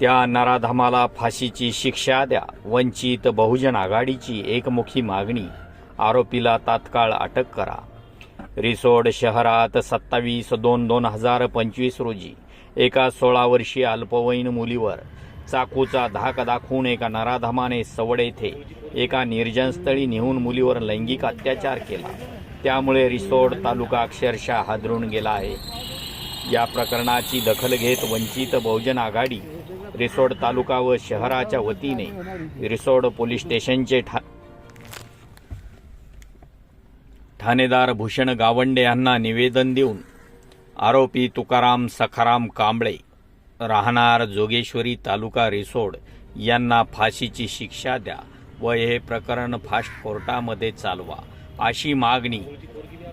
त्या नराधमाला फाशीची शिक्षा द्या. वंचित बहुजन आघाडीची एकमुखी मागणी. आरोपीला तात्काळ अटक करा. रिसोड शहरात सत्तावीस दोन दोन हजार पंचवीस रोजी एका सोळा वर्षीय अल्पवयीन मुलीवर चाकूचा धाक दाखवून एका नराधमाने सवड येथे एका निर्जनस्थळी नेऊन मुलीवर लैंगिक अत्याचार केला. त्यामुळे रिसोड तालुका अक्षरशः हादरून गेला आहे. या प्रकरणाची दखल घेत वंचित बहुजन आघाडी रिसोड तालुका व शहराच्या वतीने रिसोड पोलीस स्टेशनचे ठा ठाणेदार भूषण गावंडे यांना निवेदन देऊन आरोपी तुकाराम सखाराम कांबळे राहणार जोगेश्वरी तालुका रिसोड यांना फाशीची शिक्षा द्या व हे प्रकरण फास्ट कोर्टामध्ये चालवा अशी मागणी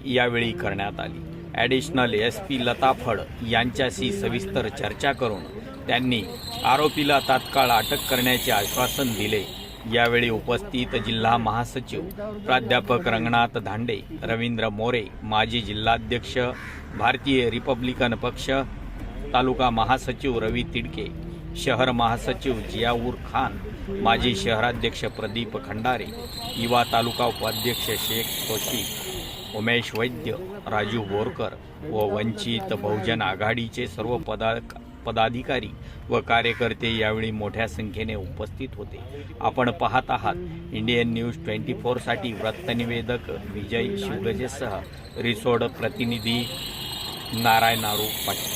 यावेळी करण्यात आली. Additional S P Lata Phad यांच्याशी सविस्तर चर्चा करून त्यांनी आरोपीला तात्काळ अटक करण्याचे आश्वासन दिले. यावेळी उपस्थित जिल्हा महासचिव प्राध्यापक रंगनाथ धांडे रवींद्र मोरे माजी जिल्हाध्यक्ष भारतीय रिपब्लिकन पक्ष तालुका महासचिव रवी तिडके शहर महासचिव जियाऊर खान माजी शहराध्यक्ष प्रदीप खंडारे युवा तालुका उपाध्यक्ष शेख तोशी उमेश वैद्य राजू बोरकर व वंचित बहुजन आघाडीचे सर्व पदा पदाधिकारी व कार्यकर्ते यावेळी मोठ्या संख्येने उपस्थित होते. आपण पाहत आहात इंडियन न्यूज ट्वेंटी फोरसाठी वृत्तनिवेदक विजय शिवगजेसह रिसोड प्रतिनिधी नारायण नारू पाटील.